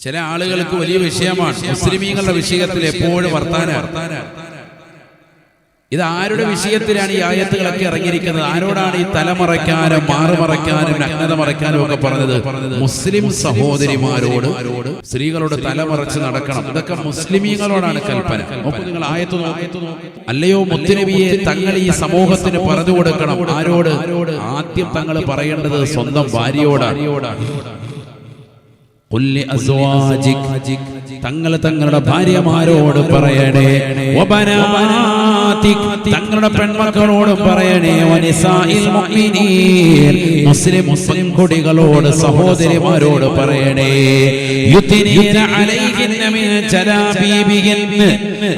ചില ആളുകൾക്ക് വലിയ വിഷയമാണ്. മുസ്ലിമീങ്ങളുടെ വിഷയത്തിൽ എപ്പോഴും വർത്താന ഇത് ആരുടെ വിഷയത്തിലാണ് ഈ ആയത്തുകളൊക്കെ ഇറങ്ങിയിരിക്കുന്നത്? ആരോടാണ് ഈ തലമറയ്ക്കാനും മാറുമറയ്ക്കാനും നഗ്നത മറയ്ക്കാനും ഒക്കെ പറഞ്ഞത്? മുസ്ലിം സഹോദരിമാരോട് സ്ത്രീകളോട് തലമറച്ച് നടക്കണം. ഇതൊക്കെ മുസ്ലിമീങ്ങളോടാണ് കൽപ്പന. നിങ്ങൾ ആയത്ത്. അല്ലയോ മുത്തുനബിയെ തങ്ങൾ ഈ സമൂഹത്തിന് പറഞ്ഞു കൊടുക്കണം. ആരോട്? ആദ്യം തങ്ങൾ പറയേണ്ടത് സ്വന്തം ഭാര്യയോടാണ്. തങ്ങൾ തങ്ങളുടെ ഭാര്യമാരോട് പറയണേ തങ്ങളുടെ പെൺമക്കളോട് പറയണേ മുസ്ലിം മുസ്ലിം കുടികളോട് സഹോദരിമാരോട് പറയണേ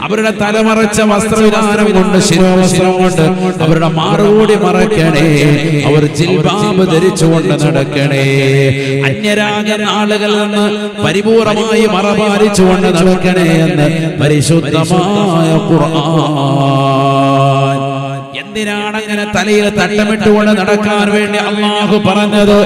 അവരുടെ തലമറച്ച വസ്ത്രവിധാനം കൊണ്ട് ശിരോവസ്ത്രം കൊണ്ട് അവരുടെ മാറുകൂടി മറക്കണേ അവർ ജിൽബാബ് ധരിച്ചുകൊണ്ട് നടക്കണേ. അന്യരാഗ ആളുകളിൽ നിന്ന് പരിപൂർണമായി മറപാലിച്ചുകൊണ്ട് നടക്കണേ എന്ന് പരിശുദ്ധമായ ഖുർആൻ. എന്തിനാണ് അങ്ങനെ തലയിൽ തട്ടമിട്ടുകൊണ്ട് നടക്കാൻ വേണ്ടി അള്ളാഹു പറഞ്ഞത്?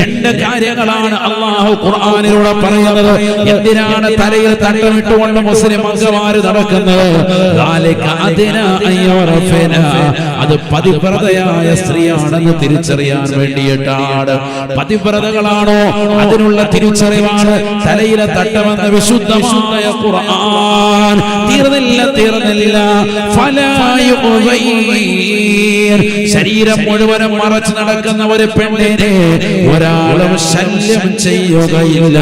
രണ്ട് കാര്യങ്ങളാണ് അള്ളാഹു ഖുർആാനിലൂടെ പറയുന്നത്. എന്തിനാണ് തലയിൽ തട്ടമിട്ടുകൊണ്ട് മുസ്ലിം അംഗമാര് നടക്കുന്നത്? അത് പതിവ്രതയായ സ്ത്രീയാണെന്ന് തിരിച്ചറിയാൻ വേണ്ടിയിട്ടാണ്. പതിവ്രതകളാണോ? അതിനുള്ള തിരിച്ചറിവാണ്. തലയിൽ തലയിലെ തട്ടമെന്ന് വിശുദ്ധമായ ഖുർആൻ. തീർന്നില്ല തീർന്നില്ല. ശരീരം മുഴുവനും മറച്ച് നടക്കുന്ന ഒരു പെണ്ണിനെ ഒരാളും ശല്യം ചെയ്യുകയില്ല.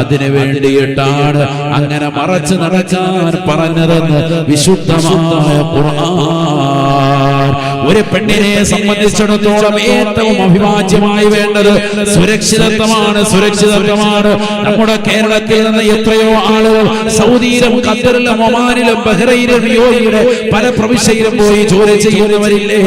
അതിനു വേണ്ടിയിട്ടാണ് അങ്ങനെ മറച്ച് നടക്കാൻ പറഞ്ഞതെന്ന് വിശുദ്ധമായ ഖുർആൻ. ഒരു പെണ്ണിനെ സംബന്ധിച്ചിടത്തോളം ഏറ്റവും അഭിവാജ്യമായി വേണ്ടത് സുരക്ഷിതത്വമാണ് സുരക്ഷിതത്വമാണ്. നമ്മുടെ കേരളത്തിൽ നിന്ന് എത്രയോ ആളുകൾ സൗദിയിലും ഖത്തറിലും ഒമാനിലും ബഹ്റൈനിലും യോഗിയുടെ പല പ്രവിശ്യയിലും പോയി ജോലി ചെയ്യുന്നവരില്ലേ?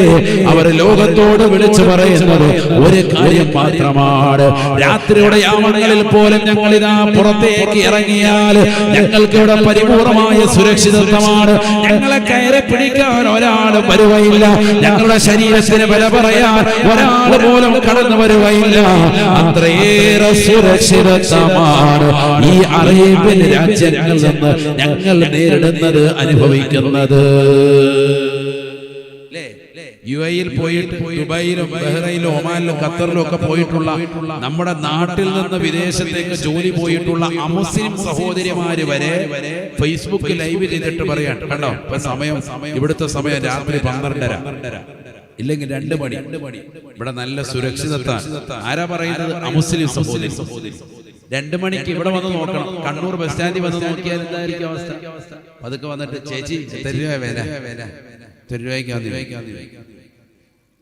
അവർ ലോകത്തോട് വിളിച്ചു പറയുന്നത് ഒരു കാര്യം മാത്രമാണ്. രാത്രിയുടെ യാമങ്ങളിൽ പോലും ഞങ്ങൾ ഇതാ പുറത്തേക്ക് ഇറങ്ങിയാൽ ഞങ്ങൾക്ക് ഇവിടെ പരിപൂർണമായ സുരക്ഷിതത്വമാണ്. ഞങ്ങളെ കയറി പിടിക്കാൻ ഒരാൾ വരുകയില്ല. ഞങ്ങളുടെ ശരീരത്തിന് വില പറയാൻ ഒരാൾ പോലും കടന്നു വരുകയില്ല. അത്രയേറെ സുരക്ഷിതത്വമാണ് ഈ അറേബ്യൻ രാജ്യങ്ങളിൽ നിന്ന് ഞങ്ങൾ നേരിടുന്നത് അനുഭവിക്കുന്നത്. യു എയിൽ പോയിട്ട് ദുബായിലും ബഹ്റൈനിലും ഒമാനിലും ഖത്തറിലും ഒക്കെ പോയിട്ടുള്ള നമ്മുടെ നാട്ടിൽ നിന്ന് വിദേശത്തേക്ക് ജോലി പോയിട്ടുള്ള അമുസ്ലിം സഹോദരിമാര് വരെ ഫേസ്ബുക്ക് ലൈവ് ചെയ്തിട്ട് പറയാൻ കണ്ടോ? ഇപ്പൊ സമയം ഇവിടുത്തെ സമയം രാത്രി പന്ത്രണ്ടര. ഇല്ലെങ്കിൽ രണ്ട് മണി. ഇവിടെ നല്ല സുരക്ഷിതത്വം ആരാ പറയുന്നത്? അമുസ്ലിം സഹോദരി. രണ്ട് മണിക്ക് ഇവിടെ വന്ന് നോക്കണം. കണ്ണൂർ ബസ് സ്റ്റാൻഡിൽ വന്ന് നോക്കിയാൽ എന്തായിരിക്കും അവസ്ഥ? അതൊക്കെ വന്നിട്ട് ചേച്ചി എത്ര വേല വില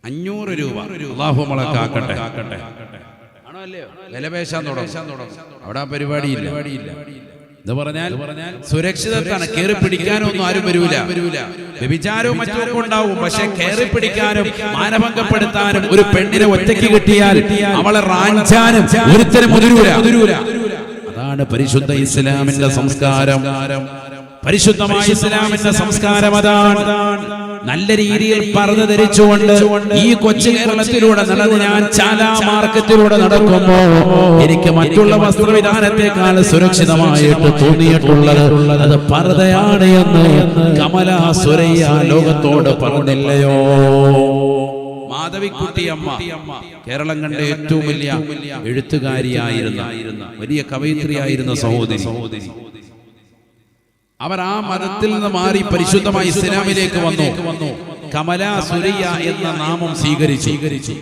അഞ്ഞൂറ് രൂപ. അള്ളാഹു നമ്മളെ കാക്കട്ടെ. ആണോ അല്ലയോ? വില പേശാൻ തുടങ്ങും. അവിടെ ആ പരിപാടിയില്ല. എന്ന് പറഞ്ഞാൽ സുരക്ഷിതത്താണ്. കയറി പിടിക്കാനൊന്നും ആരും വരൂല. വ്യഭിചാരവും മറ്റും ഉണ്ടാവും. പക്ഷെ കയറി പിടിക്കാനും മാനഭംഗപ്പെടുത്താനും ഒരു പെണ്ണിനെ ഒറ്റയ്ക്ക് കിട്ടിയാൽ അവളെ റാഞ്ചാനും ഒരുത്തരം മുതിരൂല. അതാണ് പരിശുദ്ധ ഇസ്ലാമിന്റെ സംസ്കാരം. പരിശുദ്ധമായ ഇസ്ലാമിന്റെ സംസ്കാരം അതാണ്. നല്ല രീതിയിൽ പറഞ്ഞു ധരിച്ചുകൊണ്ട് ഈ കൊച്ചു കേരളത്തിലൂടെ നടന്ന് ഞാൻ ചാലാ മാർക്കറ്റിലൂടെ നടക്കുമ്പോ എനിക്ക് മറ്റുള്ള വസ്ത്രവിധാനത്തെക്കാൾ സുരക്ഷിതമായിട്ട് തോന്നിയിട്ടുള്ളത് അത് പർദയാണ് എന്ന് കമല സുരയ്യ ലോകത്തോട് പറഞ്ഞില്ലയോ? മാധവിക്കുട്ടിയമ്മ കേരളം കണ്ട ഏറ്റവും വലിയ എഴുത്തുകാരിയായിരുന്ന വലിയ കവയിത്രിയായിരുന്ന സഹോദരി അവർ ആ മതത്തിൽ നിന്ന് മാറി പരിശുദ്ധമായി ഇസ്ലാമിലേക്ക് വന്നു. കമല സുരയ്യ എന്ന നാമം സ്വീകരിച്ചു.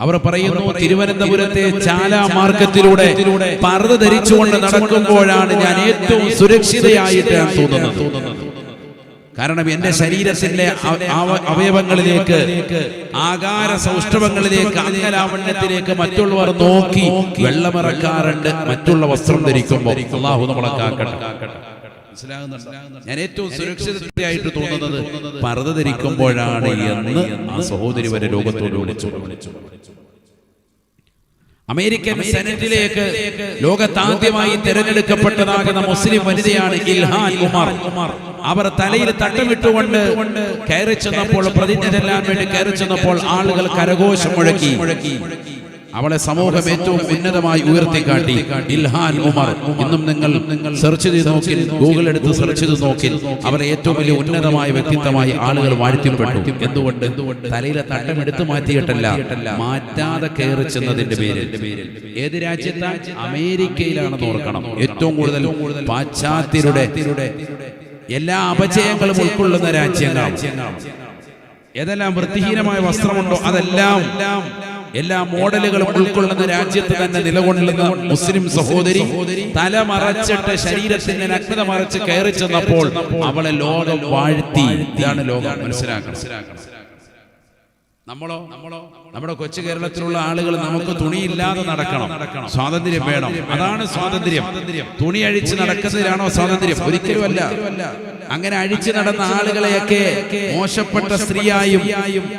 അവർ പറയുന്നു തിരുവനന്തപുരത്തെ ചാല മാർക്കറ്റിലൂടെ പർദ്ദ ധരിച്ചുകൊണ്ട് നടക്കുമ്പോഴാണ് ഞാൻ ഏറ്റവും സുരക്ഷിതയായിട്ട് ഞാൻ തോന്നുന്നത്. കാരണം എന്റെ ശരീരത്തിന്റെ അവ- അവ- അവയവങ്ങളിലേക്ക് ആകാര സൗഷ്ഠവങ്ങളിലേക്ക് അംഗലാവണ്യത്തിലേക്ക് മറ്റുള്ളവർ നോക്കി വെള്ളമിറക്കാറുണ്ട് മറ്റുള്ള വസ്ത്രം ധരിക്കുമ്പോൾ. അള്ളാഹു നമ്മളെ കാക്കട്ടെ? ഞാൻ ഏറ്റവും സുരക്ഷിതയായിട്ട് തോന്നുന്നത് പർദ്ദ ധരിക്കുമ്പോഴാണ് എന്ന് ആ സഹോദരി വരെ ലോകത്തോട് വിളിച്ചു. അമേരിക്കൻ സെനറ്റിലേക്ക് ലോകത്താദ്യമായി തിരഞ്ഞെടുക്കപ്പെട്ടതാകുന്ന മുസ്ലിം വനിതയാണ് ഇൽഹാൻ ഉമർ അവർ തലയിൽ തട്ടമിട്ടുകൊണ്ട് കയറി ചെന്നപ്പോൾ പ്രതിജ്ഞ ചെല്ലാൻ വേണ്ടി കയറി ചെന്നപ്പോൾ ആളുകൾ കരഘോഷം മുഴക്കി. അവളെ സമൂഹം ഏറ്റവും ഉന്നതമായി ഉയർത്തിക്കാട്ടി. ഇൽഹാൻ ഉമർ. ഇന്നും നിങ്ങൾ സെർച്ച് ചെയ്ത് നോക്കി. ഗൂഗിൾ എടുത്ത് സെർച്ച് ചെയ്ത് നോക്കി. അവരെ ഏറ്റവും വലിയ ഉന്നതമായ വ്യക്തിത്വമായി ആളുകൾ വാഴ്ത്തിപ്പെട്ടു. എന്തുകൊണ്ട്? തലയിലെ തട്ടം എടുത്തു മാറ്റിയിട്ടല്ല. മാറ്റാതെ കയറി ചെന്നതിന്റെ പേര് ഏത് രാജ്യത്താ? അമേരിക്കയിലാണ് ഓർക്കണം. ഏറ്റവും കൂടുതൽ പാശ്ചാത്യരുടെ എല്ലാ അപചയങ്ങളും ഉൾക്കൊള്ളുന്ന രാജ്യങ്ങൾ. ഏതെല്ലാം വൃത്തിഹീനമായ വസ്ത്രമുണ്ടോ? അതെല്ലാം എല്ലാ മോഡലുകളും ഉൾക്കൊള്ളുന്ന രാജ്യത്ത് തന്നെ നിലകൊള്ളുന്ന മുസ്ലിം സഹോദരി തല മറച്ചിട്ട് ശരീരത്തിന്റെ നഗ്നത മറച്ച് കയറി ചെന്നപ്പോൾ അവളെ ലോകം വാഴ്ത്തി. ഇതാണ് ലോകം. മനസ്സിലാക്കണം. നമ്മളോ? നമ്മളോ? നമ്മുടെ കൊച്ചു കേരളത്തിലുള്ള ആളുകൾ നമുക്ക് തുണിയില്ലാതെ നടക്കണം. സ്വാതന്ത്ര്യം വേണം. അതാണ് സ്വാതന്ത്ര്യം. തുണി അഴിച്ച് നടക്കുന്നതിലാണോ സ്വാതന്ത്ര്യം? ഒരിക്കലുമല്ല അങ്ങനെ അഴിച്ചു നടന്ന ആളുകളെയൊക്കെ മോശപ്പെട്ട സ്ത്രീയായും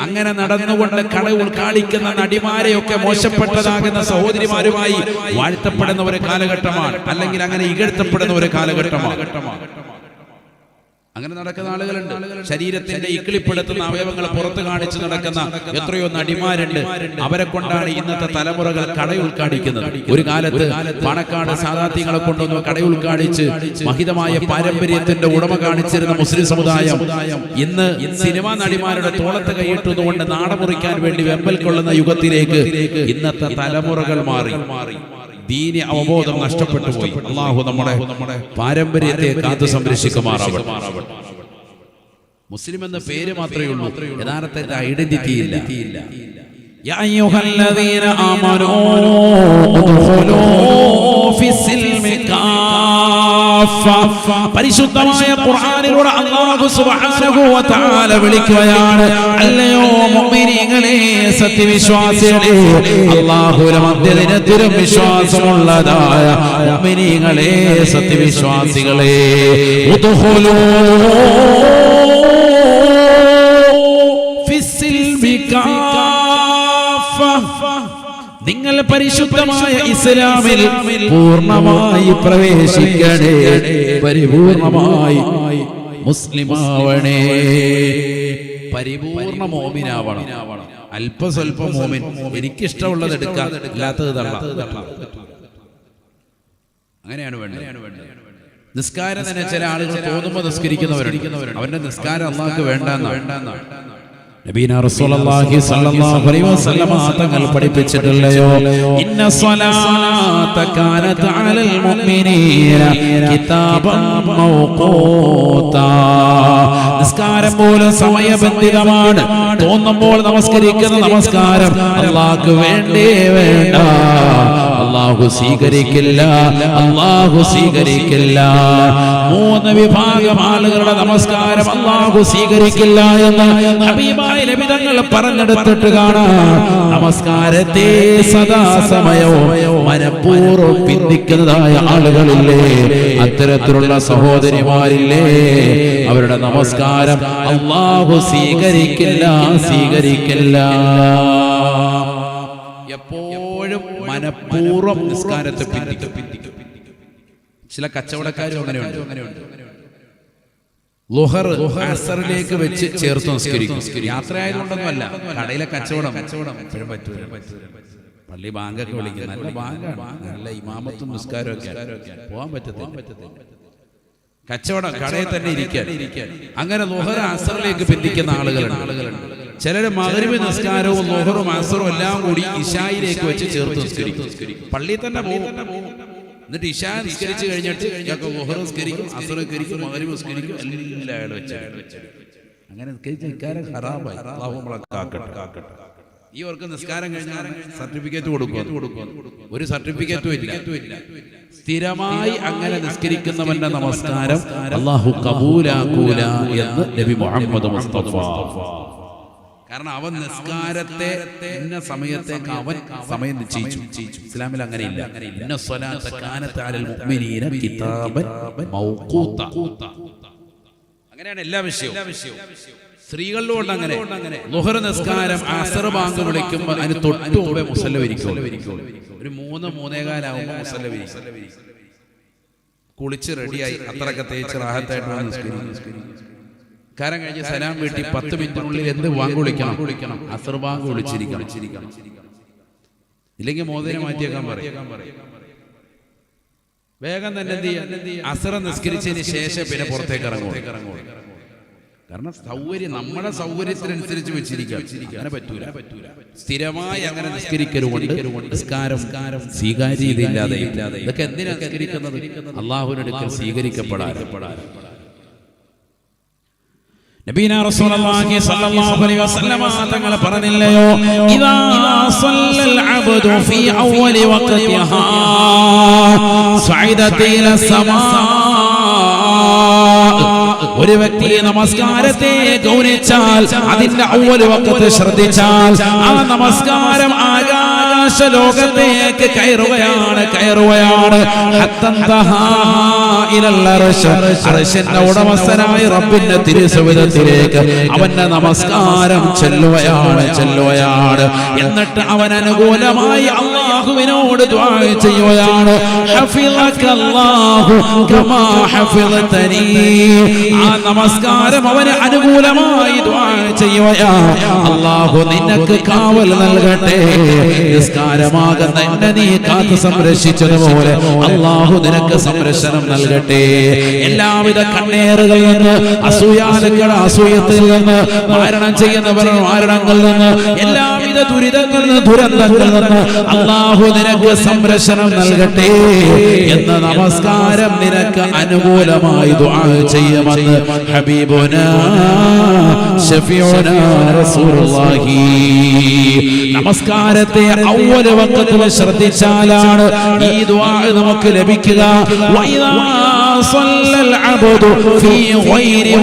അങ്ങനെ നടന്നുകൊണ്ട് കട ഉൾക്കാളിക്കുന്ന നടിമാരെയൊക്കെ മോശപ്പെട്ടതാകുന്ന സഹോദരിമാരുമായി വാഴ്ത്തപ്പെടുന്ന ഒരു കാലഘട്ടമാണ്. അല്ലെങ്കിൽ അങ്ങനെ ഇകഴ്ത്തപ്പെടുന്ന ഒരു കാലഘട്ടമാണ്. അങ്ങനെ നടക്കുന്ന ആളുകളുണ്ട്. ശരീരത്തിന്റെ ഇക്കിളിപ്പെടുത്തുന്ന അവയവങ്ങൾ പുറത്ത് കാണിച്ച് നടക്കുന്ന എത്രയോ നടിമാരുണ്ട്. അവരെ കൊണ്ടാണ് ഇന്നത്തെ തലമുറകൾ കട ഉൾക്കാടിക്കുന്നത് ഒരു കാലത്ത് പണക്കാട് സാധാത്യങ്ങളെ കൊണ്ടൊന്ന് കട ഉൾക്കാടിച്ച് മഹിതമായ പാരമ്പര്യത്തിന്റെ ഉടമ കാണിച്ചിരുന്ന മുസ്ലിം സമുദായം ഇന്ന് സിനിമാ നടിമാരുടെ തോളത്ത് കൈയിട്ടുന്നുകൊണ്ട് നാടമുറിക്കാൻ വേണ്ടി വെമ്പൽ കൊള്ളുന്ന യുഗത്തിലേക്ക് ഇന്നത്തെ തലമുറകൾ മാറി മാറി. ദീനി അവബോധം നഷ്ടപ്പെട്ടു പോയി. അള്ളാഹു നമ്മുടെ പാരമ്പര്യത്തെ കാത്തു സംരക്ഷിക്കുമാറാവട്ടെ. മുസ്ലിം എന്ന പേര് മാത്രമേ ഉള്ളൂ. യഥാർത്ഥ ഐഡന്റിറ്റി ഇല്ല. يا أيها الذين آمنوا ادخلوا في السلم كافة പരിശുദ്ധമായ ഖുർആനിലൂടെ അല്ലാഹു സുബ്ഹാനഹു വ തആല വിളിക്കുകയാണ് അല്ലയോ മുഅ്മിനീങ്ങളെ സത്യവിശ്വാസികളെ അല്ലാഹുവിന്റെ മധ്യദിനത്തിലും വിശ്വാസമുള്ളതായ മുഅ്മിനീങ്ങളെ സത്യവിശ്വാസികളെ ഉദ്ഖുലൂ പരിശുദ്ധമായ ഇസ്ലാമിൽ പൂർണമായി പ്രവേശിക്കണേ പരിപൂർണമായി മുസ്ലിമാവണേ. പരിപൂർണ മോമിനാവണം. അല്പ സ്വല്പ മോമിൻ. എനിക്കിഷ്ടമുള്ളത് എടുക്കാം. അല്ലാത്തത് തള്ളാം. അങ്ങനെയാണ് വേണ്ടത്. നിസ്കാരം തന്നെ ചില ആളുകൾ തോന്നുമ്പോൾ നിസ്കരിക്കുന്നവരുണ്ട്. അവന്റെ നിസ്കാരം അള്ളാഹ്ക്ക് വേണ്ടെന്നാണ്. നബീന റസൂലുള്ളാഹി സ്വല്ലല്ലാഹു അലൈഹി വസല്ലമ തങ്ങൾ ഇന്ന കാനത അലൽ മുഅ്മിനീന കിതാബൻ മൗഖൂത. നിസ്കാരം പോലും സമയബന്ധിതമാണ്. തോന്നുമ്പോൾ നമസ്കരിക്കുന്ന നമസ്കാരം. അല്ലാഹുക്ക് വേണ്ടേ വേണ്ട. അല്ലാഹു സ്വീകരിക്കില്ല അള്ളാഹു സ്വീകരിക്കില്ല. മൂന്ന് വിഭാഗം ആളുകളുടെ നമസ്കാരം അള്ളാഹു സ്വീകരിക്കില്ല എന്ന് ലഭിതങ്ങൾ പറഞ്ഞെടുത്തിട്ട് കാണാം. നമസ്കാരത്തെ സദാസമയവും മനഃപൂർവം പിന്തിക്കുന്നതായ ആളുകളില്ലേ അത്തരത്തിലുള്ള സഹോദരിമാരില്ലേ അവരുടെ നമസ്കാരം അള്ളാഹു സ്വീകരിക്കില്ല സ്വീകരിക്കില്ല. എപ്പോഴും മനഃപൂർവം നിസ്കാരത്തെ ചില കച്ചവടക്കാരും അങ്ങനെയുണ്ട്. വെച്ച് ചേർത്ത് നിസ്കരിക്കും. യാത്ര ആയതുകൊണ്ടൊന്നുമല്ല കടയിലെ കച്ചവടം. കച്ചവടം പള്ളി ബാങ്കൊക്കെ വിളിക്കും. നല്ല നല്ല ഇമാമത്തും നിസ്കാരവും ഒക്കെ പോകാൻ പറ്റത്തില്ല. കച്ചവടം കടയിൽ തന്നെ ഇരിക്കാൻ. അങ്ങനെ ലുഹർ അസറിലേക്ക് പിന്തിക്കുന്ന ആളുകളുണ്ട്. ചിലര് മകരവി നിസ്കാരവും ലോഹറും അസറും എല്ലാം കൂടി ഇഷായിലേക്ക് വെച്ച് ചേർത്ത് നിസ്കരിക്കും. പള്ളിയിൽ തന്നെ പോകും. എന്നിട്ട് ഇഷാ നിസ്കരിച്ചു കഴിഞ്ഞിട്ട് ലുഹർ നിസ്കരിക്കും അസർ നിസ്കരിക്കും മകരവ് നിസ്കരിക്കും എല്ലാം അയാൾ വെച്ച് അങ്ങനെ നിസ്കരിച്ച ഇക്കാരം ഖറാബായി കാക്കട്ടെ കാക്കട്ടെ. ഈ അവർക്ക് നിസ്കാരം കഴിഞ്ഞാൽ സർട്ടിഫിക്കറ്റ് കൊടുക്കും ഒരു സർട്ടിഫിക്കറ്റും ഇല്ല. സ്ഥിരമായി അങ്ങനെ നിസ്കരിക്കുന്നവന്റെ നമസ്കാരം അള്ളാഹു കബൂലാക്കൂല എന്ന് നബി മുഹമ്മദ് മുസ്തഫ. കാരണം അവൻ നിസ്കാരത്തെ ഇന്ന സമയത്തേക്ക് അവൻ സമയം നിശ്ചയിച്ചു. ഇസ്ലാമിൽ അങ്ങനെയില്ല. ഇന്ന സ്വലാത്ത കാനത്ത് അലൽ മുഅ്മിനീന കിതാബൻ മൗഖൂത. അങ്ങനെയാണ് എല്ലാ വിഷയവും. സ്ത്രീകളിലും അങ്ങനെ. ലുഹർ നിസ്കാരം അസർ ബാങ്ക് വിളിക്കുമ്പോൾ അതിന് തൊട്ട് മുമ്പേ മുസല്ല വിരിക്കും. ഒരു മൂന്ന് മൂന്നേകാലാവുമ്പോൾ മുസല്ല വിരിക്കും. കുളിച്ച് റെഡിയായി അത്രയൊക്കെ തേച്ച് റാഹത്തായിട്ട് നിസ്കരിക്കും. കാരം കഴിഞ്ഞ് സലാം വീട്ടി പത്ത് മിനിറ്റിനുള്ളിൽ എന്ത് വാങ്ങ് വിളിക്കണം? വിളിക്കണം? അസർ ബാങ്ക് വിളിച്ചിരിക്കണം. ഇല്ലെങ്കിൽ മോദിനെ മാറ്റിയേക്കാൻ പറയും. വേഗം തന്നെ എന്ത് ചെയ്യാം? അസറ നിസ്കരിച്ചതിന് ശേഷം പിന്നെ പുറത്തേക്ക് ഇറങ്ങും കാരണം സൗകര്യം നമ്മുടെ സൗകര്യത്തിനനുസരിച്ച് വെച്ചിരിക്കാം അങ്ങനെ പറ്റൂല. പറ്റൂല. സ്ഥിരമായി അങ്ങനെ നിസ്കരിക്കരുമുണ്ട് നിസ്കാരം സ്വീകാര്യതയില്ലാതെ ഇല്ലാതെ ഇതൊക്കെ എന്തിനാ നിസ്കരിക്കുന്നത്? അള്ളാഹുവിനടുക്കൽ സ്വീകരിക്കപ്പെടാൻ റസൂലുള്ളാഹി അലൈഹി വസല്ലമ പറഞ്ഞില്ലയോ? ഇദാ സല്ലൽ അബ്ദു ഫീ ഒരു വ്യക്തി നമസ്കാരത്തെ ഗൗനിച്ചാൽ അതിന്റെ അവ്വൽ വഖത്ത് ശ്രദ്ധിച്ചാൽ ആ നമസ്കാരം ആകാശ ലോകത്തേക്ക് കയറുകയാണ്. കയറുകയാണ് അർശിന്റെ ഉടമസ്ഥനായ റബ്ബിന്റെ തിരുസവിധത്തിലേക്ക് അവന്റെ നമസ്കാരം ചെല്ലുകയാണ് ചെല്ലുകയാണ്. എന്നിട്ട് അവൻ അനുകൂലമായി അള്ളാഹുവിനോട് ചെയ്യുകയാണ്. ആ നമസ്കാരം അവന് അനുകൂലമായി അള്ളാഹു നിനക്ക് കാവൽ നൽകട്ടെ. നിസ്കാരമാകുന്ന എന്നെ നീ കാത്തു സംരക്ഷിച്ചതുപോലെ അള്ളാഹു നിനക്ക് സംരക്ഷണം നൽകട്ടെ. എല്ലാവിധ കണ്ണേറുകളിൽ നിന്ന് അസൂയാലുക്കളുടെ അസൂയത്തിൽ നിന്ന് മാരണം ചെയ്യുന്നവർ മാരണങ്ങളിൽ നിന്ന് എല്ലാവിധ ദുരിതങ്ങളിൽ നിന്ന് ദുരന്തങ്ങളിൽ നിന്ന് അള്ളാഹു നിനക്ക് സംരക്ഷണം നൽകട്ടെ എന്ന നമസ്കാരം നിനക്ക് അനുകൂലമായി ദുആ ചെയ്യുമെന്ന് ഹബീബുന റസൂലുള്ളാഹി. നമസ്കാരത്തെ വക്കത്തിൽ ശ്രദ്ധിച്ചാലാണ് ഈ ദുആ നമുക്ക് ലഭിക്കുക. വൈദാ അബ്ദു ഫീ ഗൈരി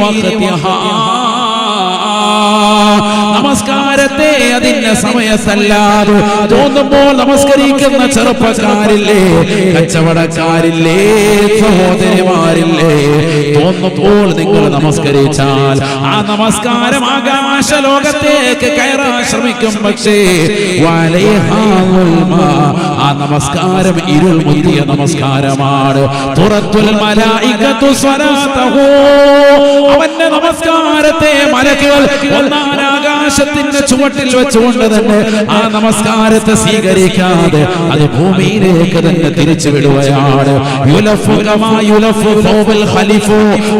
നമസ്കാരത്തെ അതിന്റെ സമയത്തല്ലാതെ തോന്നുമ്പോൾ നമസ്കരിക്കുന്ന ചെറുപ്പക്കാരില്ലേ കച്ചവടക്കാരില്ലേ സഹോദരിമാരില്ലേ തോന്നുമ്പോൾ നിങ്ങൾ നമസ്കരിച്ചാൽ ആ നമസ്കാരം ആകാശ ലോകത്തേക്ക് കയറാൻ ശ്രമിക്കും പക്ഷേ. ആ നമസ്കാരം ഇരുൾ മുത്തിയ നമസ്കാരമാണ് തുറത്തുൽ മലായികത്തു സ്വലാത്തഹു അവന്റെ നമസ്കാരത്തെ മലക്കുകൾ ഒന്നാം ആകാശത്തിന്റെ ചുവട്ടിൽ വെച്ചുകൊണ്ട് തന്നെ ആ നമസ്കാരത്തെ സ്വീകരിക്കാതെ അത് ഭൂമിയിലേക്ക് തന്നെ തിരിച്ചു വിടുകയാണ്.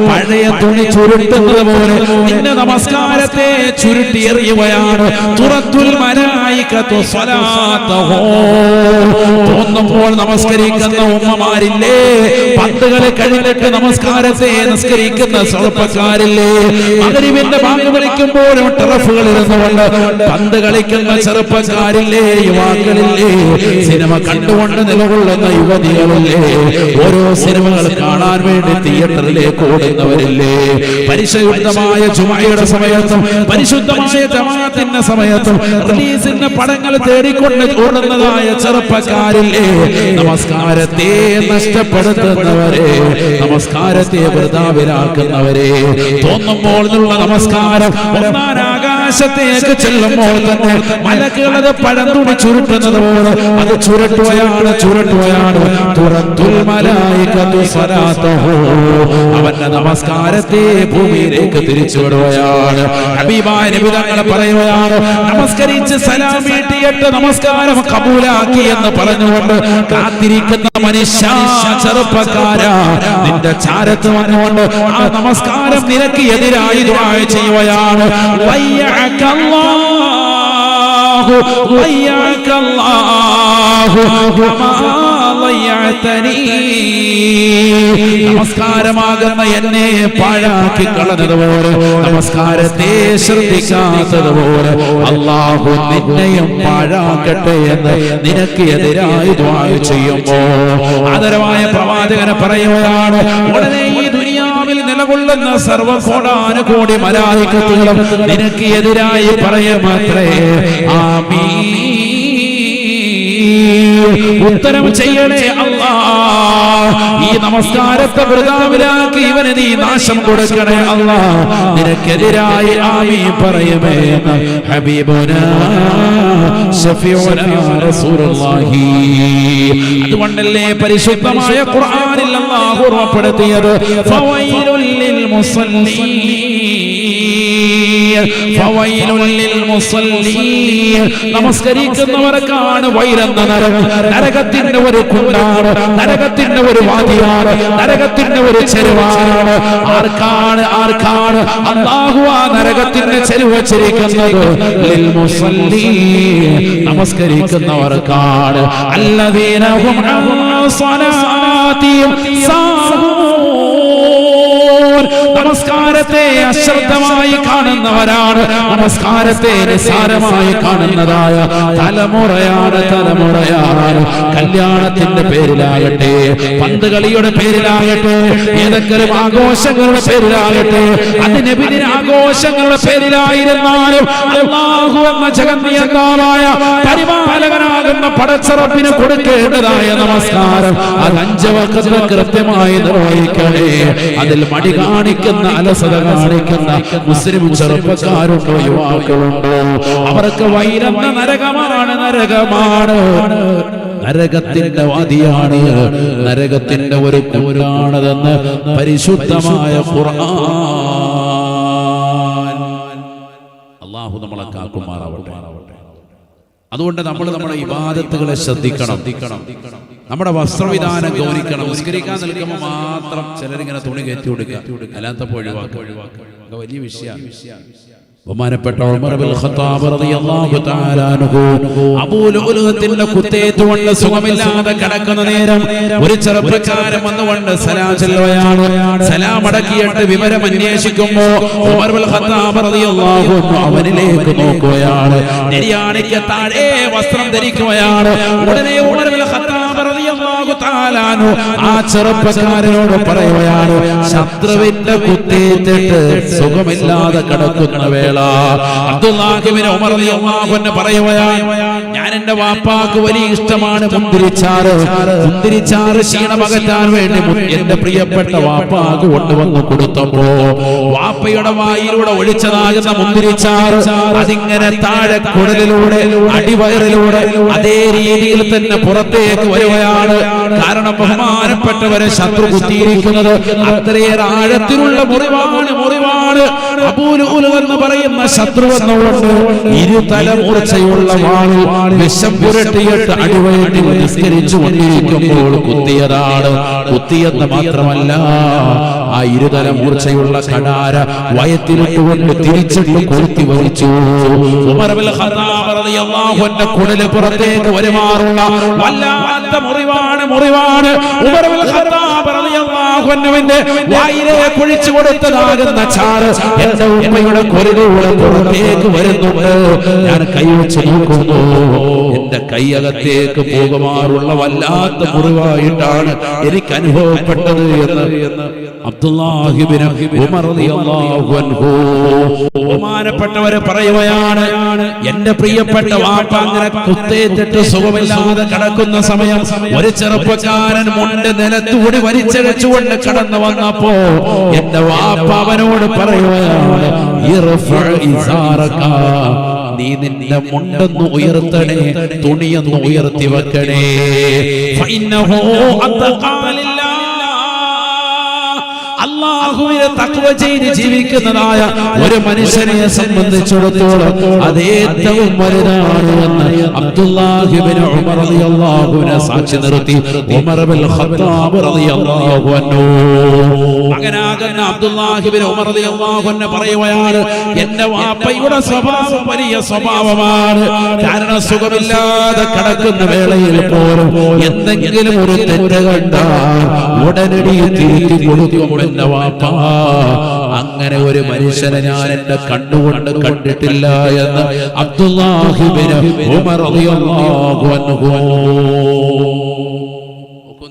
പഴയ തുണി ചുരുട്ടുന്നത് പോലെ നിന്റെ നമസ്കാരത്തെ ചുരുട്ടി എറിയുകയാണ്. തുറത്തുൽ. തോന്നുമ്പോൾ നമസ്കരിക്കുന്ന ഉമ്മമാരില്ലേ? പന്തുകളെ കഴിഞ്ഞിട്ട് നമസ്കാരത്തെ നിസ്കരിക്കുന്ന ചെറുപ്പക്കാരില്ലേ? അതിരിവിന്റെ ബാങ്ക് വിളിക്കുമ്പോഴും ടെറഫുകൾ ഇരുന്നുകൊണ്ട് പന്ത് കളിക്കുന്ന ചെറുപ്പക്കാരില്ലേ യുവാക്കളില്ലേ സിനിമ കണ്ടുകൊണ്ട് നിലകൊള്ളുന്ന യുവതികളില്ലേ ഓരോ സിനിമകൾ കാണാൻ വേണ്ടി തിയേറ്ററിലേക്ക് ഓടുന്നവരില്ലേ പരിശുദ്ധമായ ചുമയുടെ സമയത്തും പരിശുദ്ധമായ ജമാഅത്തിന്റെ സമയത്തും റിലീസിന്റെ പടങ്ങൾ തേടിക്കൊണ്ട് ഓടുന്നതായ ചെറുപ്പക്കാരില്ലേ നമസ്കാരത്തെ നഷ്ടപ്പെടുത്തുന്നവരെ നമസ്കാരത്തെ വൃതാവിലാക്കുന്നവരെ തോന്നുമ്പോൾ നമസ്കാരം ഒന്നാം ആകാശത്തേക്ക് ചെല്ലുമ്പോൾ തന്നെ മലക്കുകളത് പഴം തുണി ചുരുട്ടുന്നത് പോലെ അത് ചുരുട്ടുകയാണ് ചുരുട്ടുകയാണ് തുറത്തുൽ. അവന്റെ നമസ്കാരത്തെ ഭൂമിയിലേക്ക് തിരിച്ചു വിടുകയാണ് ഹബീബായ നബി തങ്ങൾ പറയുകയാണ് നമസ്കരിച്ച് സലാം നമസ്കാരം കബൂലാക്കി എന്ന് പറഞ്ഞുകൊണ്ട് കാത്തിരിക്കുന്ന മനുഷ്യ ചെറുപ്പക്കാരാ. നിന്റെ ചാരത്ത് വന്നുകൊണ്ട് ആ നമസ്കാരം നിനക്ക് എതിരായി ദുആ ചെയ്യുകയാണ് വയ്യക്കല്ലാഹു വയ്യക്കല്ലാഹു കമാ ضيعتني നമസ്കാരമാകുന്ന എന്നെ പാഴാക്കി കളഞ്ഞതുപോലെ നമസ്കാരത്തെ ശ്രദ്ധിക്കാത്തതുപോലെ അള്ളാഹു നിന്നെയും പാഴാക്കട്ടെ എന്ന് നിനക്ക് എതിരായി ദ്വാ ചെയ്യുമ്പോ ആദരവായ പ്രവാചകനെ പറയുകയാണ് ഉടനെ ഈ ദുനിയാവിൽ നിലകൊള്ളുന്ന സർവകോടാനുകോടി മലായിക്കത്തുകളും നിനക്ക് എതിരായി പറയുമാത്രേ. ആമീ ഉത്തരം ചെയ്യണേ അല്ലാ ഈ നമസ്കാരത്തെ വൃതാവിലാക്കി ഇവന് നീ നാശം കൊടുക്കണേ അല്ലാ നിനക്കെതിരായി ആമീ പറയുമേ. എന്ന് ഹബീബുന അതുകൊണ്ടല്ലേ പരിശുദ്ധമായ ഖുർആനിൽ അല്ലാഹു ഓർമ്മപ്പെടുത്തിയത്? നമസ്കരിക്കുന്നവർക്കാണ് വൈരെന്ന നരകം? നരകത്തിന്റെ ഒരു കുണ്ടാണ്. നരകത്തിന്റെ ഒരു വാദിയാണ് നരകത്തിന്റെ ഒരു ചെരുവാണ്. ആർക്കാണ്? ആർക്കാണ്? അള്ളാഹു ആ നരകത്തിന്റെ ചെരുവ് മുസല്ലീൻ. നമസ്കരിക്കുന്നവർക്കാണ് സാഹൂൻ നമസ്കാരത്തെ അശ്രദ്ധമായി കാണുന്നവരാണ്. നമസ്കാരത്തെ നിസാരമായി കാണുന്നതായ തലമുറയാണ് തലമുറയാണ്. കല്യാണത്തിന്റെ പേരിലാകട്ടെ പന്ത് കളിയുടെ പേരിലാകട്ടെ ഏതെങ്കിലും ആഘോഷങ്ങളുടെ പേരിലാകട്ടെ അതിനെതിരെ ആഘോഷങ്ങളുടെ പേരിലായിരുന്നാലും അല്ലാഹു എന്ന ജഗന്നിയന്താവായ പരിപാലകനാകുന്ന പടച്ചറപ്പിന് കൊടുക്കേണ്ടതായ നമസ്കാരം അത് അഞ്ച് വക്കത്ത് കൃത്യമായി നിർവഹിക്കണേ. അതിൽ മടി കാണിക്കുന്ന അലസത കാണിക്കുന്ന മുസ്ലിം ചെറുപ്പക്കാരുണ്ടോ യുവാക്കളുണ്ടോ? അവർക്ക് വൈരന്ന നരകമാണ് നരകമാണ്. നരകത്തിന്റെ വാദിയാണ് നരകത്തിന്റെ ഒരു കൂരാണതെന്ന് പരിശുദ്ധമായ ഖുർആൻ. അള്ളാഹു നമ്മളെ കാക്കുമാറാവട്ടെ. അതുകൊണ്ട് നമ്മൾ നമ്മുടെ ഇബാദത്തുകളെ ശ്രദ്ധിക്കണം. നമ്മുടെ വസ്ത്രവിധാനം ഗൗനിക്കണം നിസ്കരിക്കാൻ നിൽക്കുമ്പോൾ മാത്രം ചിലരിങ്ങനെ തുണി കയറ്റി കൊടുക്കുക. അല്ലാത്തപ്പോൾ ഒഴിവാക്കുക. ഒഴിവാക്കുക വലിയ വിഷയമാണ്. ബഹുമാനപ്പെട്ട ഉമർ ബിൻ ഖത്താബ് റളിയല്ലാഹു തആല അൻഹു. അബൂ ലുഅലുഅത്തിന്റെ കുത്തേറ്റുകൊണ്ട് സുഖമില്ലാതെ കിടക്കുന്ന നേരം ഒരു ചെറുപ്പക്കാരൻ വന്നുകൊണ്ട് സലാം ചെല്ലുകയാണ്. സലാം അടക്കിയിട്ട് വിവരം അന്വേഷിക്കുമ്പോൾ ഉമർ ബിൻ ഖത്താബ് അൻഹു അവനിലേക്ക് നോക്കുകയാണ്. നെരിയാണിക്ക് താഴെ വസ്ത്രം ധരിക്കുകയാണ്. ഉടനെ ബിൻ ഖത്താബ് റളിയല്ലാഹു ആ ചെറുപ്പക്കാരനോട് പറയുകയാണ് ശത്രുവിന്റെ കുത്തേറ്റിട്ട് സുഖമില്ലാതെ കിടക്കുന്ന വേള. അബ്ദുല്ലാഹിബ്നു ഉമർ പറയുകയാണ് ഞാൻ എന്റെ വാപ്പാക്ക് വലിയ ഇഷ്ടമാണ് മുന്തിരിച്ചാറ്. മുന്തിരിച്ചാറ് ക്ഷീണമകറ്റാൻ വേണ്ടി എന്റെ പ്രിയപ്പെട്ട വാപ്പാക്ക് കൊണ്ടുവന്ന് കൊടുത്തപ്പോ വാപ്പയുടെ വായിലൂടെ ഒഴിച്ചതാകുന്ന മുന്തിരിച്ചാറ് അതിങ്ങനെ താഴെ കുടലിലൂടെ അടിവയറിലൂടെ അതേ രീതിയിൽ തന്നെ പുറത്തേക്ക് വരികയാണ്. കാരണം ബഹുമാനപ്പെട്ടവരെ ശത്രു കുത്തിയിരിക്കുന്നത് അത്രയേറെ ആഴത്തിലുള്ള മുറിവാണ് മുറിവാണ്. അപൂലൂലെന്ന് പറയുന്ന ശത്രു എന്നുള്ളത് ഇരുതലമൂർച്ചയുള്ള വാൾ വിഷം പുരട്ടിയിട്ട് അടിവയറ്റി നിസ്കരിച്ചു കൊണ്ടിരിക്കുമ്പോൾ കുത്തിയതാണ്. കുത്തിയെന്ന് മാത്രമല്ല ആ ഇരുതല മൂർച്ചയുള്ള കടാര വയറ്റിലിട്ടുകൊണ്ട് തിരിച്ചിട്ട് കൊളുത്തി വലിച്ചു കുടൽ പുറത്തേക്ക് വരുമാറുള്ള വല്ലാത്ത മുറിവാണ് മുറിവാണ്. ഉമ്മയുടെ കുരലിലൂടെ പുറത്തേക്ക് വരുന്നുണ്ട്. ഞാൻ കൈവച്ച് നോക്കുന്നു. എന്റെ കൈയകത്തേക്ക് പോകുമാറുള്ള വല്ലാത്ത മുറിവായിട്ടാണ് എനിക്ക് അനുഭവപ്പെട്ടത് എന്ന് ബഹുമാനപ്പെട്ടവരെ പറയുകയാണ് എന്റെ പ്രിയപ്പെട്ട വാപ്പ അങ്ങനെ കുത്തേറ്റിട്ട് സുഖമില്ലാതെ കിടക്കുന്ന സമയം ഒരു ചെറുപ്പക്കാരൻ മുണ്ട് നിലത്തൂടി വലിച്ചഴച്ചുകൊണ്ട് കടന്നു വന്നപ്പോ എന്റെ വാപ്പ അവനോട് പറയുകയാണ്. നീ നിന്റെ മുണ്ടെന്ന് ഉയർത്തണേ തുണിയെന്ന് ഉയർത്തി വെക്കണേ. അള്ളാഹുവിനെ തക്വ ചെയ്ത് ജീവിക്കുന്നതായ ഒരു മനുഷ്യനെ സംബന്ധിച്ചിടത്തോളം അത് ഏറ്റവും വലുതാണ് എന്ന് അബ്ദുല്ലാഹിബിന് ഉമർ സാക്ഷി നിർത്തി. ഉമർ ഖത്താബ് റളിയല്ലാഹു അൻഹു. ഉമർ റളിയല്ലാഹു അൻഹു വാപ്പയുടെ സ്വഭാവം വലിയ സ്വഭാവമാണ്. കിടക്കുന്ന വേളയിൽ പോലും എന്തെങ്കിലും ഒരു തെറ്റ് കണ്ടാൽ ഉടനടി തിരുത്തി കൊടുക്കും അങ്ങനെ ഒരു മനുഷ്യനെ ഞാൻ എന്റെ കണ്ണുകൊണ്ട് കണ്ടിട്ടില്ല എന്ന്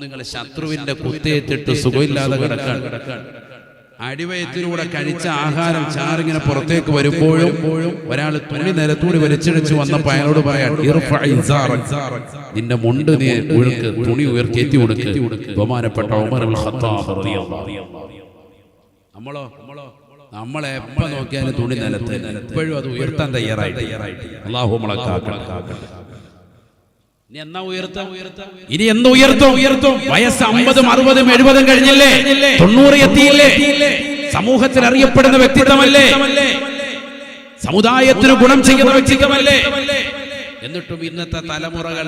നിങ്ങൾ ശത്രുവിന്റെ കുത്തേറ്റിട്ട് സുഖമില്ലാതെ കിടക്കാൻ കിടക്കാൻ അടിവയത്തിലൂടെ കഴിച്ച ആഹാരം ചാറിങ്ങനെ പുറത്തേക്ക് വരുമ്പോഴും ഒരാൾ തുണി നിരത്തൂടി വലിച്ചിടിച്ച് വന്നപ്പോ അയാളോട് പറയാം. നിന്റെ മുണ്ട് നീ ഉഴുക്ക് തുണി ഉയർത്തി കൊടുക്ക് ബഹുമാനപ്പെട്ട നമ്മളോ നമ്മളെ എപ്പ നോക്കിയാലും തുണി നിലത്ത് എപ്പോഴും അത് ഉയർത്താൻ തയ്യാറായി തയ്യാറായിട്ട് അള്ളാഹു നമ്മളെ കാക്കണം. ഇനി എന്നാ ഉയർത്താം? ഇനി ഉയർത്തും ഉയർത്തും? വയസ്സ് അമ്പതും അറുപതും എഴുപതും കഴിഞ്ഞില്ലേ? തൊണ്ണൂറ് എത്തിയില്ലേ? സമൂഹത്തിൽ അറിയപ്പെടുന്ന വ്യക്തിത്വമല്ലേ? സമുദായത്തിന് ഗുണം ചെയ്യുന്ന വ്യക്തിത്വമല്ലേ? എന്നിട്ടും ഇന്നത്തെ തലമുറകൾ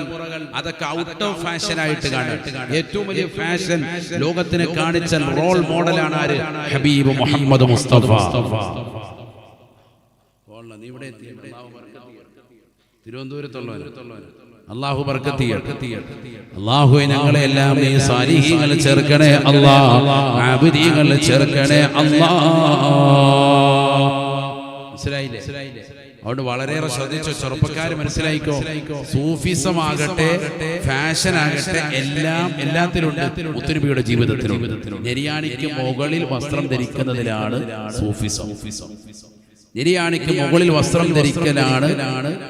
അതൊക്കെ ഔട്ട് ഓഫ് ഫാഷൻ ആയിട്ട് കാണും. ഏറ്റവും വലിയ ഫാഷൻ ലോകത്തിന് കാണിച്ച റോൾ മോഡലാണ് ആര്? ഹബീബ് മുഹമ്മദ് മുസ്തഫ. നീ അള്ളാഹു ബർക്കത്തിയ അള്ളാഹു ഞങ്ങളെ എല്ലാം നീ സാലിഹീങ്ങൾ ചേർക്കണേ അല്ലാ ആബിദീങ്ങൾ ചേർക്കണേ അല്ലാ മനസ്സിലായില്ലേ? അതുകൊണ്ട് വളരെയേറെ ശ്രദ്ധിച്ചു ചെറുപ്പക്കാർ മനസ്സിലായിക്കോ? സൂഫിസം ആകട്ടെ ഫാഷൻ ആകട്ടെ എല്ലാം എല്ലാത്തിലുണ്ട്. മുത്തുനബിയുടെ ജീവിതത്തിലുണ്ട്. നെരിയാണിക്ക് മുകളിൽ വസ്ത്രം ധരിക്കുന്നതിലാണ് സൂഫിസം. നെരിയാണിക്ക് മുകളിൽ വസ്ത്രം ധരിക്കലാണ്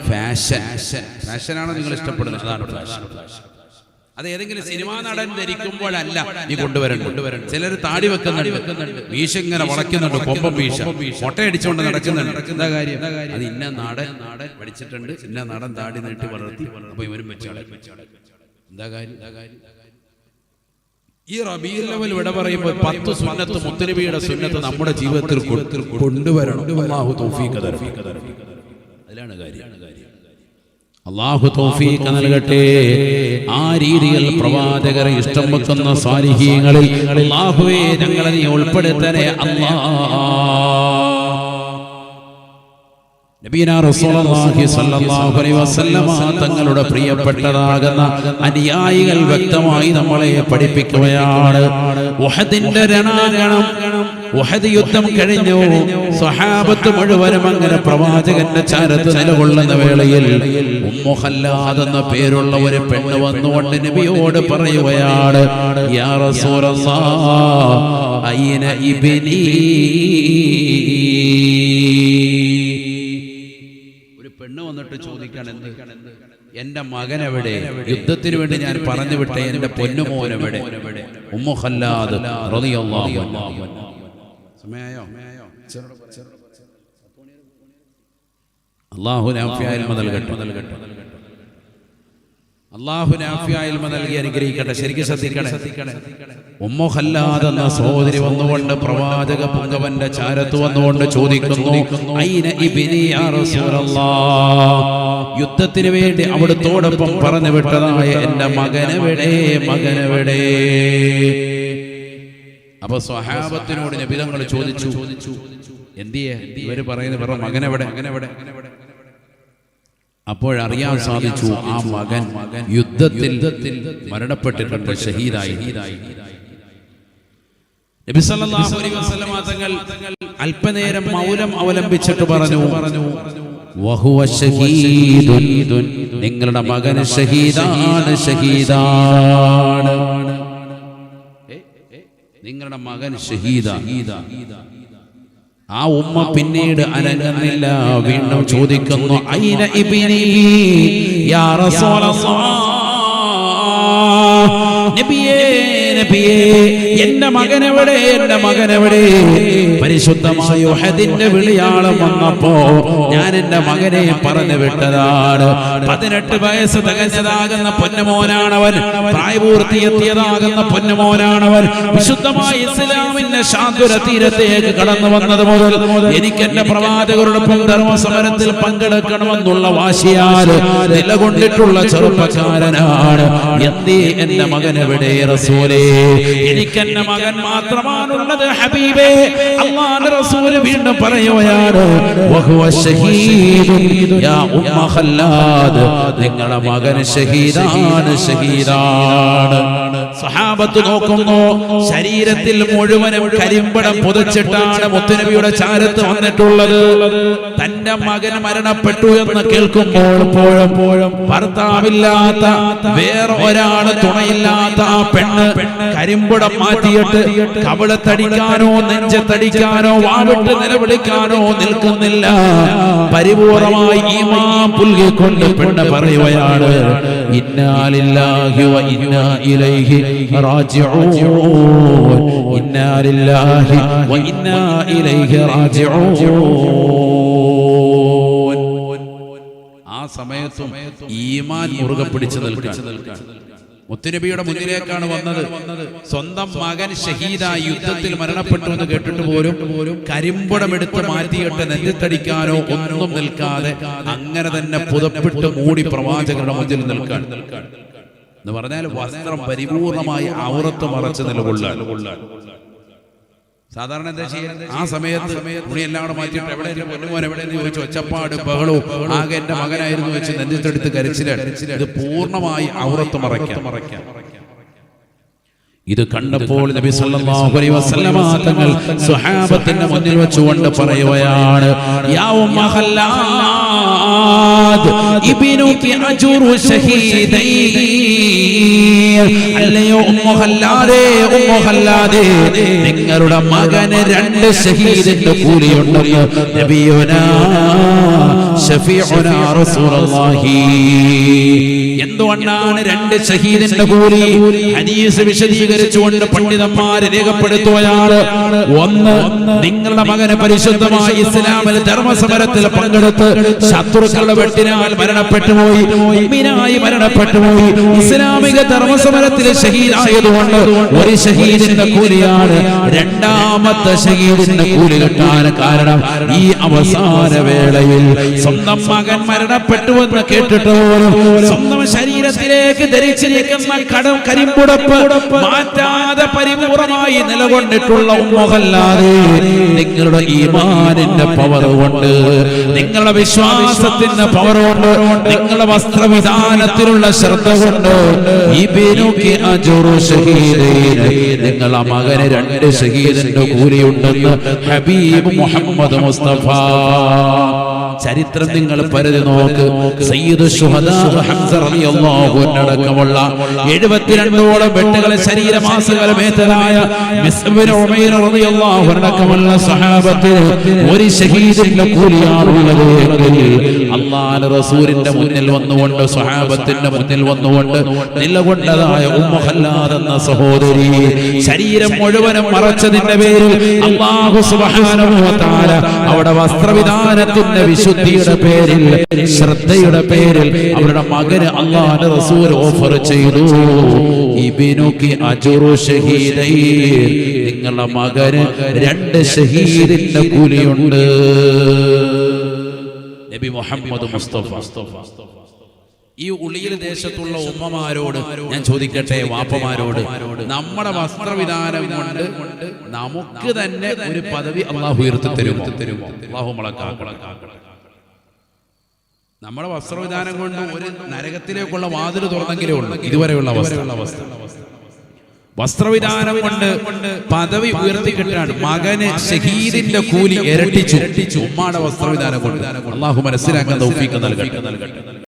ഫാഷൻ. ഫാഷനാണ് നിങ്ങൾ ഇഷ്ടപ്പെടുന്നത്? അതാണ് ഫാഷൻ. അത് ഏതെങ്കിലും സിനിമാ നടൻ ധരിക്കുമ്പോഴല്ല നീ കൊണ്ടുവരണം കൊണ്ടുവരണം ചിലർ താടി വെക്കുന്നുണ്ട്. മീശ ഇങ്ങനെ വളയ്ക്കുന്നുണ്ട്. കൊമ്പം മീശ മുട്ടയടിച്ചുകൊണ്ട് നടക്കുന്നുണ്ട്. എന്താ കാര്യം? അത് ഇന്ന നാടൻ നാടൻ പഠിച്ചിട്ടുണ്ട്. ഇന്ന നാടൻ താടി നീട്ടി വളർത്തി. അപ്പൊ ഇവരും വെച്ചാളെ. എന്താ കാര്യം? എന്താ കാര്യം? ഈ റബീൽ ലെവൽ ഇവിടെ പറയുമ്പോൾ പത്ത് സുന്നത്ത് മുത്തനബിയുടെ സുന്നത്ത് നമ്മുടെ ജീവിതത്തിൽ കൊണ്ടുവരണം. അല്ലാഹു തൗഫീഖ് അതിലാണ് കാര്യം. അള്ളാഹു തൗഫീഖ് നൽകട്ടെ. ആ രീതിയിൽ പ്രവാചകരെ ഇഷ്ടം വെക്കുന്ന സാലിഹീങ്ങളിൽ അള്ളാഹുവേ ഞങ്ങളെ നീ ഉൾപ്പെടുത്തണേ. അല്ലാ തങ്ങളുടെ പ്രിയപ്പെട്ടതാകുന്ന അനുയായികൾ വ്യക്തമായി നമ്മളെ പഠിപ്പിക്കുകയാണ്. യുദ്ധം കഴിഞ്ഞു. സ്വഹാബത്ത് മുഴുവനും അങ്ങനെ പ്രവാചകന്റെ ചാരത്ത് നിലകൊള്ളുന്ന വേളയിൽ ഉമ്മു ഖല്ലാദ് എന്ന പേരുള്ള ഒരു പെണ്ണ് വന്നുകൊണ്ട് നബിയോട് പറയുകയാണ് യാ വന്നിട്ട് ചോദിക്കണം എന്ത്? എന്റെ മകൻ എവിടെ? യുദ്ധത്തിന് വേണ്ടി ഞാൻ പറഞ്ഞു വിട്ട എന്റെ പൊന്നുമോൻ എവിടെ? ഉമ്മു ഖല്ലാദ് റളിയല്ലാഹു അൻഹു. സമയായോ? അള്ളാഹു നൽകട്ടെ നൽകട്ടെ അള്ളാഹു നാഫിയായ നൽകി അനുഗ്രഹിക്കട്ടെ ശരിക്കും ശ്രദ്ധിക്കണേ. ഉമ്മു ഖല്ലാദ് എന്ന സഹോദരി വന്നുകൊണ്ട് പ്രവാചക പുങ്കവന്റെ ചാരത്ത് വന്നുകൊണ്ട് ചോദിക്കുന്നു? യുദ്ധത്തിന് വേണ്ടി അവിടുത്തോടൊപ്പം പറഞ്ഞു വിട്ടതായ എന്റെ മകനെവിടെ മകനെവിടെ അപ്പൊ സ്വഹാബത്തിനോട് നബിതങ്ങൾ ചോദിച്ചു എന്തിയെ? ഇവർ പറയുന്നത് മകനെവിടെ മകനെവിടെ മകനെവിടെ അപ്പോഴറിയാൻ സാധിച്ചു ആ മകൻ യുദ്ധത്തിൽ മരണപ്പെട്ടിട്ടുണ്ട് ഷഹീദായി. തങ്ങൾ അല്പനേരം മൗനം അവലംബിച്ചിട്ട് പറഞ്ഞു പറഞ്ഞു നിങ്ങളുടെ മകൻ ഷഹീദാണ് ഷഹീദാണ്. നിങ്ങളുടെ മകൻ ഷഹീദ. ആ ഉമ്മ പിന്നീട് അനങ്ങുന്നില്ല. വീണ്ടും ചോദിക്കുന്നു അയിന ഇബ്നി യാ റസൂലല്ലാഹ് നബിയേ നബിയേ എന്റെ മകനെവിടെ എന്റെ മകനെവിടെ പരിശുദ്ധമായ ഉഹദിന്റെ വിളിയാളം വന്നപ്പോ ഞാൻ എന്റെ മകനെ പറഞ്ഞു വിട്ടതാണ്. പതിനെട്ട് വയസ്സ് തികഞ്ഞതാകുന്ന പൊന്നുമോനാണവൻ. പ്രായപൂർത്തിയെത്തിയതാകുന്ന പൊന്നുമോനാണവൻ. വിശുദ്ധമായ ഇസ്ലാമിന്റെ ശാന്തുര തീരത്തേക്ക് കടന്നു വന്നത് മുതൽ എനിക്ക് എന്റെ പ്രവാചകരോടൊപ്പം ധർമ്മസമരത്തിൽ പങ്കെടുക്കണമെന്നുള്ള വാശിയാൽ നിലകൊണ്ടിട്ടുള്ള ചെറുപ്പക്കാരനാണ്. എന്തേ എന്റെ മകൻ എവിടെ റസൂലേ? എനിക്ക് മകൻ മാത്രമാണുള്ളത് ഹബീബേ. അള്ളാഹുവിന്റെ റസൂൽ വീണ്ടും പറയുകയാണ് നിങ്ങളുടെ മകൻ ഷഹീദാണ് ഷഹീദാണ്. സഹാബത്ത് നോക്കുന്നു ശരീരത്തിൽ മുഴുവനും കരിമ്പടം പുതച്ചിട്ടാണ് മുത്തുനബിയുടെ ചാരത്ത് വന്നിട്ടുള്ളത്. തന്റെ മകൻ മരണപ്പെട്ടു എന്ന് കേൾക്കുമ്പോൾ ഭർത്താവില്ലാത്ത വേറെ ഒരാൾ തുണയില്ലാത്ത ആ പെണ്ണ് കരിമ്പടം മാറ്റിയിട്ട് കവിളത്തടിക്കാനോ നെഞ്ചത്തടിക്കാനോ വാവിട്ട് നിലവിളിക്കാനോ നിൽക്കുന്നില്ല. പരിപൂർണമായി ഈ മാ പുൽകിക്കൊണ്ട് പെണ്ണ് പറയുകയാണ് ഇന്നാലില്ലാഹി വ ഇന്നാ ഇലൈഹി റാജിഊൻ. ഇന്നാലില്ലാഹി വ ഇന്നാ ഇലൈഹി റാജിഊൻ. ആ ആ സമയത്തും ഈമാൻ മുറുകെ പിടിച്ചു നിൽക്കാൻ. മുത്തുനബിയുടെ മുന്നിലേക്കാണ് വന്നത്. സ്വന്തം മകൻ ഷഹീദായി യുദ്ധത്തിൽ മരണപ്പെട്ടു എന്ന് കേട്ടിട്ട് പോലും കരിമ്പടമെടുത്ത് മാറ്റിയിട്ട് നെഞ്ചത്തടിക്കാനോ ഒന്നും നിൽക്കാതെ അങ്ങനെ തന്നെ പുതപ്പിട്ട് മൂടി പ്രവാചകരുടെ മുന്നിൽ നിൽക്കാൻ. എന്ന് പറഞ്ഞാൽ വസ്ത്രം പരിപൂർണമായി ഔറത്ത് മറച്ച് നിലകൊള്ളാൻ. സാധാരണ എന്താ ചെയ്യുക ആ സമയത്ത് തുണിയെല്ലാം കൂടെ മാറ്റിയിട്ട് എവിടെ പൊന്നുമോൻ എവിടെ ചോദിച്ചു ഒച്ചപ്പാട് ബഹളവും ആകെ എന്റെ മകനായിരുന്നു വെച്ച് നെഞ്ചത്തെടുത്ത് കരച്ചിലാണ് ഇത് പൂർണമായി ഔറത്ത് മറയ്ക്കാം. ഇത് കണ്ടപ്പോൾ നബി സല്ലല്ലാഹു അലൈഹി വസല്ലമ തങ്ങൾ സ്വഹാബത്തിന്റെ മുന്നിൽ വെച്ചുകൊണ്ട് പറയുകയാണ് യാ ഉമ്മഹല്ലാദ് ഇബ്നുകി അജ്റു ഷഹീദൈൻ അല്ലയോ ഉമ്മഹല്ലാദേ ഉമ്മഹല്ലാദേ നിങ്ങളുടെ മകന് രണ്ട് ഷഹീദിന്റെ കൂലിയുണ്ടെന്ന് നബിയുനാ ഷഫീഉനാ റസൂലുള്ളാഹി. എന്തുകൊണ്ടാണ് രണ്ട് ഷഹീദിന്റെ കൂലി? ഹദീസ് വിശദീകരിച്ചുകൊണ്ട് പണ്ഡിതന്മാരെ രേഖപ്പെടുത്തുകയാണ്. ഒന്ന് നിങ്ങളുടെ മകന് പരിശുദ്ധമായി ഇസ്ലാമിൽ ധർമ്മസമരത്തിൽ പങ്കെടുത്ത് ശത്രുക്കളുടെ വെട്ടിനാൽ മരണപ്പെട്ടു പോയി മരണപ്പെട്ടുപോയി മരണപ്പെട്ടു പോയി. ഇസ്ലാമിക ധർമ്മസമരത്തിൽ ഷഹീദായതുകൊണ്ട് ഒരു ഷഹീദിന്റെ കൂലിയാണ് രണ്ടാമത്തെ ഷഹീദിന്റെ കൂലി കിട്ടാൻ കാരണം ഈ അവസാന വേളയിൽ സ്വന്തം മകൻ മരണപ്പെട്ടുവെന്ന് കേട്ടിട്ട് പോലും സ്വന്തം ശരീരത്തിലേക്ക് ധരിച്ചിരിക്കുന്ന കടം കരിമ്പുടപ്പ് മാറ്റാതെ പരിപൂർണമായി നിലകൊണ്ടിട്ടുള്ള ഉമ്മകല്ലാതെ നിങ്ങളുടെ ഈമാനിന്റെ പവർ കൊണ്ട് നിങ്ങളുടെ വിശ്വാസത്തിന്റെ പവർ കൊണ്ട് നിങ്ങളുടെ വസ്ത്രവിധാനത്തിലുള്ള ശ്രദ്ധ കൊണ്ട് ഇബിനുക്ക് അജുറു മകന് രണ്ട് ഷഹീദിന്റെ കൂലിയുണ്ടെന്ന് ഹബീബ് മുഹമ്മദ് മുസ്തഫ. ചരിത്രം നിങ്ങൾ പരിധി നോക്ക്. സയ്യിദ് ശുഹദാ ഹംസ റളിയല്ലാഹു അൻഹു അടക്കമുള്ള 72ഓളം വെട്ടുകളെ ശരീരമാസകലമേറ്റതായ അടക്കമുള്ള സഹാബത്തിന് ഒരു ഷഹീദിന്റെ കൂലിയാണുള്ളത് എങ്കിൽ അള്ളാഹുവിന്റെ റസൂലിന്റെ മുന്നിൽ വന്നുകൊണ്ട് സ്വഹാബത്തിന്റെ മുന്നിൽ വന്നുകൊണ്ട് നിലകൊണ്ടതായ ഉമ്മഹല്ലാദ് എന്ന സഹോദരി ശരീരം മുഴുവനും മറച്ചതിന്റെ പേരിൽ അള്ളാഹു സുബ്ഹാനഹു വ തആല അവിടെ വസ്ത്രവിധാനത്തിന്റെ വിശുദ്ധിയുടെ പേരിൽ ശ്രദ്ധയുടെ പേരിൽ അവരുടെ മകന് അള്ളാഹുവിന്റെ റസൂൽ ഓഫർ ചെയ്തു. ഇബിനുക്ക് അജുറു ഷഹീദൈ നിങ്ങളുടെ മകന് രണ്ട് ഷഹീദിന്റെ കൂലിയുണ്ട്. നബി മുഹമ്മദ് മുസ്തഫ. ഈ ഉളിയിൽ ദേശത്തുള്ള ഉമ്മമാരോട് ഞാൻ ചോദിക്കട്ടെ വാപ്പമാരോട്? നമ്മുടെ വസ്ത്രവിധാനം കൊണ്ട് നമുക്ക് തന്നെ ഒരു പദവി അള്ളാഹു ഉയർത്തി മുളക്കാക്കണം നമ്മുടെ വസ്ത്രവിധാനം കൊണ്ട് ഒരു നരകത്തിലേക്കുള്ള വാതിൽ തുറന്നെങ്കിലേ ഉള്ളൂ. ഇതുവരെയുള്ള അവസ്ഥ. വസ്ത്രവിധാനം കൊണ്ട് പദവി ഉയർത്തി കിട്ടാണ് മകന് ഷഹീദിന്റെ കൂലി ഇരട്ടിച്ചു. ഉമ്മാടെ വസ്ത്രവിധാനം കൊണ്ട്. അള്ളാഹു മനസ്സിലാക്കാൻ നൽകട്ടെ.